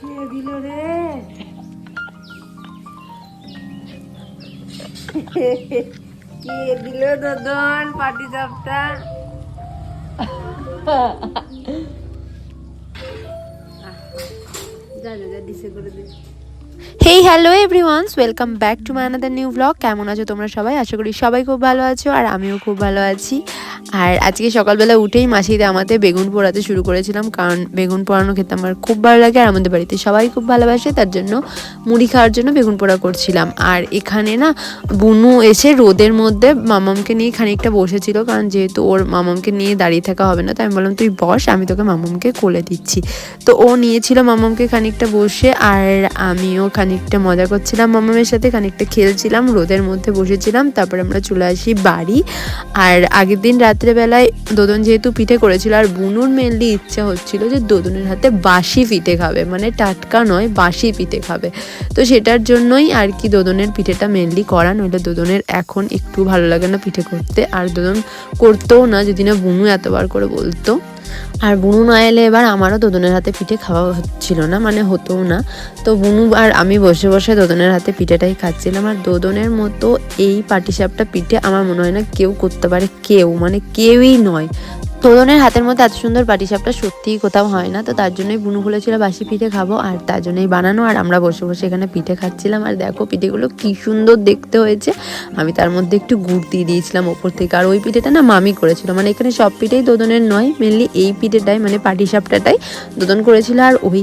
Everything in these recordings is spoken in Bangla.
কে দিল রে। Hey hello everyones welcome back to my another new blog কেমন আছো তোমরা সবাই? আশা করি সবাই খুব ভালো আছো আর আমিও খুব ভালো আছি। আর আজকে সকালবেলা উঠেই মাসিতে আমাদের বেগুন পোড়াতে শুরু করেছিলাম, কারণ বেগুন পোড়ানো খেতে আমার খুব ভালো লাগে আর আমাদের বাড়িতে সবাই খুব ভালোবাসে, তার জন্য মুড়ি খাওয়ার জন্য বেগুন পোড়া করছিলাম। আর এখানে না বুনু এসে রোদের মধ্যে মামামকে নিয়ে খানিকটা বসেছিল, কারণ যেহেতু ওর মামামকে নিয়ে দাঁড়িয়ে থাকা হবে না তো আমি বললাম, তুই বস, আমি তোকে মামামকে কোলে দিচ্ছি। তো ও নিয়েছিল মামামকে খানিকটা বসে, আর আমিও খানিকটা মজা করছিলাম, মামামের সাথে খানিকটা খেলছিলাম, রোদের মধ্যে বসেছিলাম, তারপরে আমরা চলে আসি বাড়ি। আর আগের দিন রাত্রেবেলায় দোদন যেহেতু পিঠে করেছিল, আর বুনুর মেনলি ইচ্ছা হচ্ছিল যে দোদনের হাতে বাসি পিঠে খাবে। মানে টাটকা নয় বাসি পিঠে খাবে। তো সেটার জন্যই আর কি দোদনের পিঠেটা মেনলি করা, নইলে দোদনের এখন একটু ভালো লাগে না পিঠে করতে। আর দোদন করতেও না, যদি না বুনু এতবার করে বলতো। আর বুনু না এলে এবার আমারও দোদনের হাতে পিঠে খাওয়া হচ্ছিল না মানে হতো না। তো বুনু আর আমি বসে বসে দোদনের হাতে পিঠেটাই খাচ্ছিলাম। আর দোদনের মতো এই পাটিসাপটা পিঠে আমার মনে হয় না কেউ করতে পারে, কেউ মানে কেউই নয়। দোদনের হাতের মধ্যে এত সুন্দর পাটিসাপটা সত্যিই কোথাও হয় না। তো তার জন্যই বুনু বলেছিল, বাসি পিঠে খাব আর তার জন্যই বানানো। আর আমরা বসে বসে এখানে পিঠে খাচ্ছিলাম। আর দেখো পিঠেগুলো কি সুন্দর দেখতে হয়েছে। আমি তার মধ্যে একটু গুড় দিয়ে দিয়েছিলাম ওপর থেকে। আর ওই পিঠেটা না মামি করেছিল। মানে এখানে সব পিঠেই দোদনের নয় মেনলি এই পিঠেটাই মানে পাটিসাপটাটাই দোদন করেছিল। আর ওই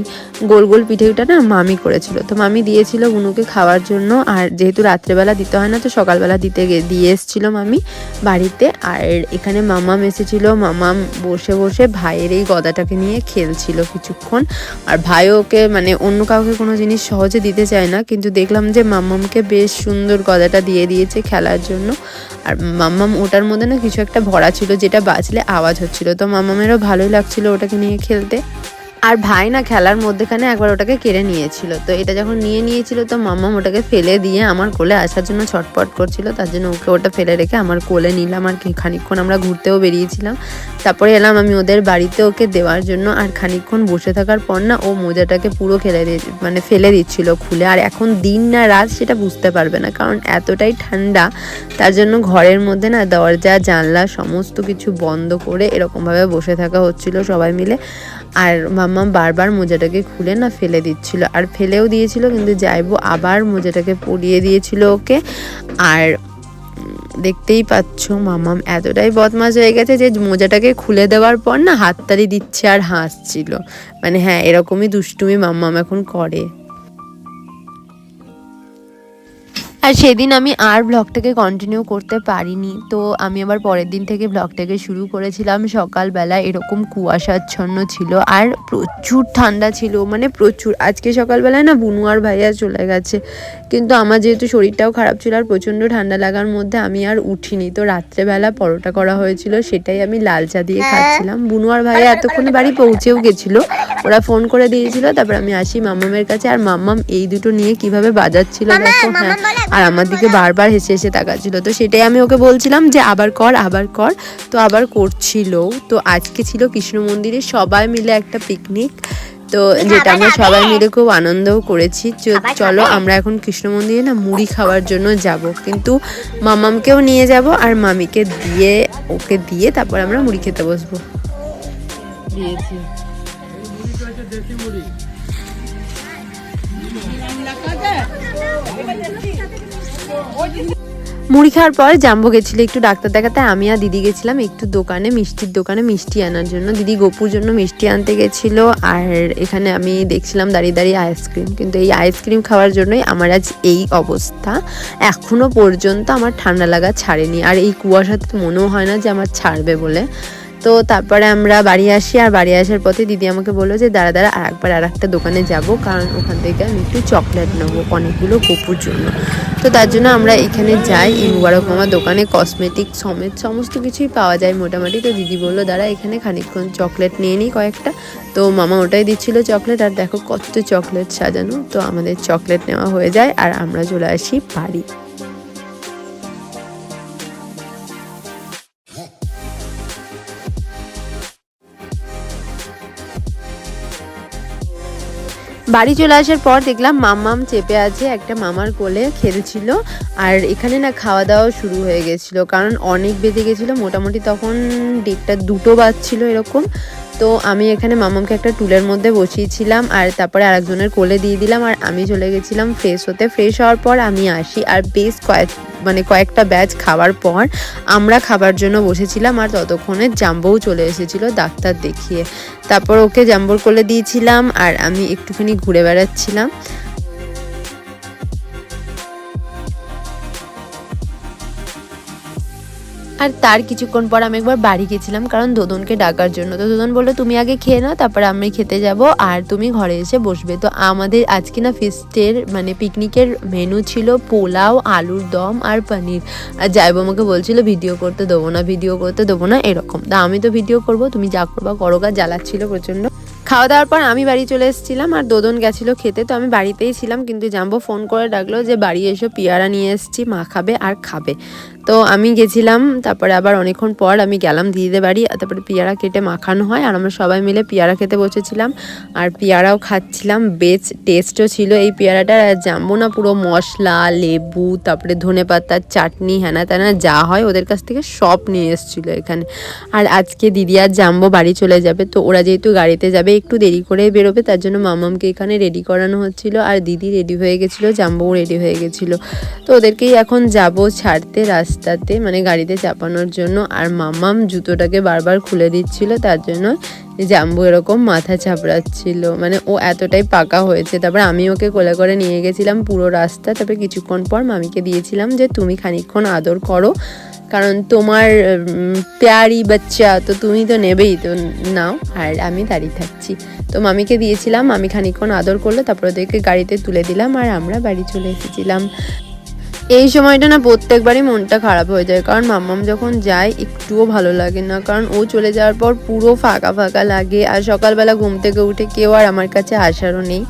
গোল গোল পিঠেটা না মামি করেছিল। তো মামি দিয়েছিল বুনুকে খাওয়ার জন্য। আর যেহেতু রাত্রেবেলা দিতে হয় না, তো সকালবেলা দিতে দিয়ে এসেছিল মামি বাড়িতে। আর এখানে মামা মামাম এসেছিল। মামাম বসে বসে ভাইয়ের এই গদাটাকে নিয়ে খেলছিল কিছুক্ষণ। আর ভাই ওকে মানে অন্য কাউকে কোনো জিনিস সহজে দিতে চায় না, কিন্তু দেখলাম যে মাম্মামকে বেশ সুন্দর গদাটা দিয়ে দিয়েছে খেলার জন্য। আর মাম্মাম ওটার মধ্যে না কিছু একটা ভরা ছিল, যেটা বাজলে আওয়াজ হচ্ছিল। তো মাম্মামেরও ভালোই লাগছিল ওটাকে নিয়ে খেলতে। আর ভাই না খেলার মধ্যেখানে একবার ওটাকে কেড়ে নিয়েছিল। তো এটা যখন নিয়ে নিয়েছিল তো মাম্মাম ওটাকে ফেলে দিয়ে আমার কোলে আসার জন্য ছটপট করছিল, তার জন্য ওকে ওটা ফেলে রেখে আমার কোলে নিলাম আর কি খানিকক্ষণ আমরা ঘুরতেও বেরিয়েছিলাম। তারপরে এলাম আমি ওদের বাড়িতে ওকে দেওয়ার জন্য আর খানিকক্ষণ বসে থাকার পর না ও মোজাটাকে পুরো খেলে মানে ফেলে দিচ্ছিল খুলে। আর এখন দিন না রাত সেটা বুঝতে পারবে না কারণ এতটাই ঠান্ডা, তার জন্য ঘরের মধ্যে না দরজা, জানলা সমস্ত কিছু বন্ধ করে এরকমভাবে বসে থাকা হচ্ছিল সবাই মিলে। আর মাম্মা বারবার মোজাটাকে খুলে না ফেলে দিচ্ছিল। আর ফেলেও দিয়েছিল, কিন্তু যাইবো আবার মোজাটাকে পরিয়ে দিয়েছিল ওকে। আর দেখতেই পাচ্ছ মামাম এতটাই বদমাস হয়ে গেছে যে মোজাটাকে খুলে দেওয়ার পর না হাততালি দিচ্ছে আর হাসছিল। মানে হ্যাঁ এরকমই দুষ্টুমি মাম্মাম এখন করে। আর সেদিন আমি আর ব্লগটাকে কন্টিনিউ করতে পারিনি। তো আমি আবার পরের দিন থেকে ব্লগটাকে শুরু করেছিলাম। সকালবেলা এরকম কুয়াশাচ্ছন্ন ছিল আর প্রচুর ঠান্ডা ছিল। মানে প্রচুর। আজকে সকালবেলায় না বুনু আর ভাইয়া চলে গেছে। কিন্তু আমার যেহেতু শরীরটাও খারাপ ছিল আর প্রচণ্ড ঠান্ডা লাগার মধ্যে আমি আর উঠিনি। তো রাত্রেবেলা পরোটা করা হয়েছিল সেটাই আমি লাল চা দিয়ে খাচ্ছিলাম। বুনু আর ভাইয়া এতক্ষণ বাড়ি পৌঁছেও গেছিল। ওরা ফোন করে দিয়েছিল। তারপর আমি আসি মাম্মামের কাছে। আর মাম্মাম এই দুটো নিয়ে কীভাবে বাজাচ্ছিল দেখো হ্যাঁ। আর আমার দিকে বারবার হেসে হেসে তাকাচ্ছিল। তো সেটাই আমি ওকে বলছিলাম যে আবার কর আবার কর। তো আবার করছিল। তো আজকে ছিল কৃষ্ণ মন্দিরে সবাই মিলে একটা পিকনিক তো যেটা আমরা সবাই মিলে খুব আনন্দও করেছি। চ- চলো আমরা এখন কৃষ্ণ মন্দিরে না মুড়ি খাওয়ার জন্য যাব। কিন্তু মামামকেও নিয়ে যাব আর মামিকে দিয়ে ওকে দিয়ে তারপর আমরা মুড়ি খেতে বসবো। দিয়েছি। মুড়ি খাওয়ার পর জাম্বো গেছিল একটু ডাক্তার দেখাতে, আমি আর দিদি গেছিলাম একটু দোকানে, মিষ্টির দোকানে মিষ্টি আনার জন্য। দিদি গোপুর জন্য মিষ্টি আনতে গেছিল, আর এখানে আমি দেখছিলাম দাঁড়িয়ে দাঁড়িয়ে আইসক্রিম কিন্তু এই আইসক্রিম খাওয়ার জন্যই আমার আজ এই অবস্থা। এখনও পর্যন্ত আমার ঠান্ডা লাগা ছাড়েনি। আর এই কুয়াশাতে মনেও হয় না যে আমার ছাড়বে বলে। তো তারপরে আমরা বাড়ি আসি, আর বাড়ি আসার পথে দিদি আমাকে বলল যে, দাঁড়া দাঁড়া, আর একবার আর একটা দোকানে যাব, কারণ ওখান থেকে আমি একটু চকলেট নেব, অনেকগুলো গপুর জন্য। তো তার জন্য আমরা এখানে যাই, এই মামার দোকানে কসমেটিক সমেত সমস্ত কিছুই পাওয়া যায় মোটামুটি। তো দিদি বলল, দাঁড়া, এখানে খানিকক্ষণ চকলেট নিয়ে নিই কয়েকটা। তো মামা ওটাই দিচ্ছিল চকলেট, আর দেখো কত চকলেট সাজানো। তো আমাদের চকলেট নেওয়া হয়ে যায়, আর আমরা চলে আসি বাড়ি। বাড়ি চলে আসার পর দেখলাম মাম্মাম চেপে আছে, একটা মামার কোলে খেলছিল আর এখানে না খাওয়া দাওয়া শুরু হয়ে গেছিল। কারণ অনেক বেজে গেছিল, মোটামুটি তখন ডেটটা দুটো বাজছিল এরকম। তো আমি এখানে মামামকে একটা টুলের মধ্যে বসিয়েছিলাম আর তারপরে আরেকজনের কোলে দিয়ে দিলাম আর আমি চলে গেছিলাম ফ্রেশ হতে। ফ্রেশ হওয়ার পর আমি আসি আর বেশ কয়েক মানে কয়েকটা ব্যাচ খাওয়ার পর আমরা খাবার জন্য বসেছিলাম আর ততক্ষণে জাম্বও চলে এসেছিল ডাক্তার দেখিয়ে। তারপর ওকে জাম্বোর কোলে দিয়েছিলাম আর আমি একটুখানি ঘুরে বেড়াচ্ছিলাম। আর তার কিছুক্ষণ পর আমি একবার বাড়ি গেছিলাম, কারণ দোদনকে ডাকার জন্য। তো দোদন বলল, তুমি আগে খেয়ে নাও, তারপরে আমি খেতে যাব আর তুমি ঘরে এসে বসবে। তো আমাদের আজকে না ফিস্টের মানে পিকনিকের মেনু ছিল পোলাও, আলুর দম আর পনির। আর যাইবো আমাকে বলছিল, ভিডিও করতে দেবো না, ভিডিও করতে দেবো না, এরকম। তা আমি তো ভিডিও করব, তুমি যা করবা করো, গা জ্বালাচ্ছিল প্রচণ্ড। খাওয়া দাওয়ার পর আমি বাড়ি চলে এসেছিলাম আর দোদন গেছিল খেতে, তো আমি বাড়িতেই ছিলাম কিন্তু জাম্বো ফোন করে ডাকলো যে বাড়ি এসো, পিয়ারা নিয়ে এসেছি, মা খাবে আর খাবে। তো আমি গেছিলাম, তারপরে আবার অনেকক্ষণ পর আমি গেলাম দিদিদের বাড়ি, তারপরে পেয়ারা কেটে মাখানো হয় আর আমরা সবাই মিলে পেয়ারা খেতে বসেছিলাম আর পেয়ারাও খাচ্ছিলাম, বেশ টেস্টও ছিল এই পেয়ারাটার আর জাম্বো না পুরো মশলা, লেবু, তারপরে ধনে পাতার চাটনি হ্যানা ত্যানা যা হয় ওদের কাছ থেকে সব নিয়ে এসেছিল এখানে। আর আজকে দিদি আর জাম্বো বাড়ি চলে যাবে, তো ওরা যেহেতু গাড়িতে যাবে একটু দেরি করে বেরোবে, তার জন্য মামামকে এখানে রেডি করানো হচ্ছিল আর দিদি রেডি হয়ে গেছিল, জাম্বুও রেডি হয়ে গেছিল। তো ওদেরকেই এখন যাব ছাড়তে রাস্তাতে মানে গাড়িতে চাপানোর জন্য। আর মামাম জুতোটাকে বারবার খুলে দিচ্ছিল, তার জন্য জাম্বু এরকম মাথা চাপড়াচ্ছিল। মানে ও এতটাই পাকা হয়েছে। তারপর আমি ওকে কোলে করে নিয়ে গেছিলাম পুরো রাস্তা। তারপরে কিছুক্ষণ পর মামিকে দিয়েছিলাম যে, তুমি খানিকক্ষণ আদর করো। কারণ তোমার প্যারি বাচ্চা, তো তুমি তো নেবেই, তো নাও, আর আমি দাঁড়িয়ে থাকছি। তো মামিকে দিয়েছিলাম আমি খানিকক্ষণ আদর করল, তারপর ওদেরকে গাড়িতে তুলে দিলাম, আর আমরা বাড়ি চলে এসেছিলাম। এই সময়টা না প্রত্যেকবারই মনটা খারাপ হয়ে যায়, কারণ মাম্মাম যখন যায়, একটুও ভালো লাগে না, কারণ ও চলে যাওয়ার পর পুরো ফাঁকা ফাঁকা লাগে, আর সকালবেলা ঘুম থেকে উঠে কেউ আর আমার কাছে আসারও নেই।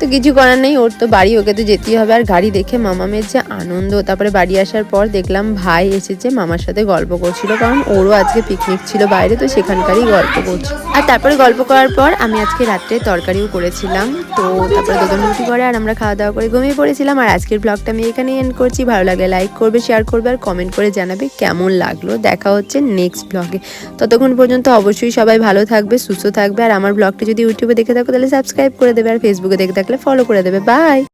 তো কিছু করার নেই, ওর তো বাড়ি, ওকে তো যেতেই হবে। আর গাড়ি দেখে মামা মামামের যে আনন্দ, তারপরে বাড়ি আসার পর দেখলাম ভাই এসেছে, মামার সাথে গল্প করছিল, কারণ ওরও আজকে পিকনিক ছিল বাইরে, তো সেখানকারই গল্প করছিল আর তারপরে গল্প করার পর আমি আজকে রাত্রে তরকারিও করেছিলাম, তো তারপরে দোদন রুটি করে আর আমরা খাওয়া দাওয়া করে ঘুমিয়ে পড়েছিলাম। আর আজকের ব্লগটা আমি এখানেই এন্ড করছি। ভালো লাগলে লাইক করবে শেয়ার করবে আর কমেন্ট করে জানাবে কেমন লাগল। দেখা হচ্ছে নেক্সট ব্লগে ততক্ষণ পর্যন্ত অবশ্যই সবাই ভালো থাকবে, সুস্থ থাকবে। আর আমার ব্লগটা যদি ইউটিউবে দেখে থাকো, তাহলে সাবস্ক্রাইব করে দেবে। আর ফেসবুকে দেখে থাকলে ফলো করে দেবে বাই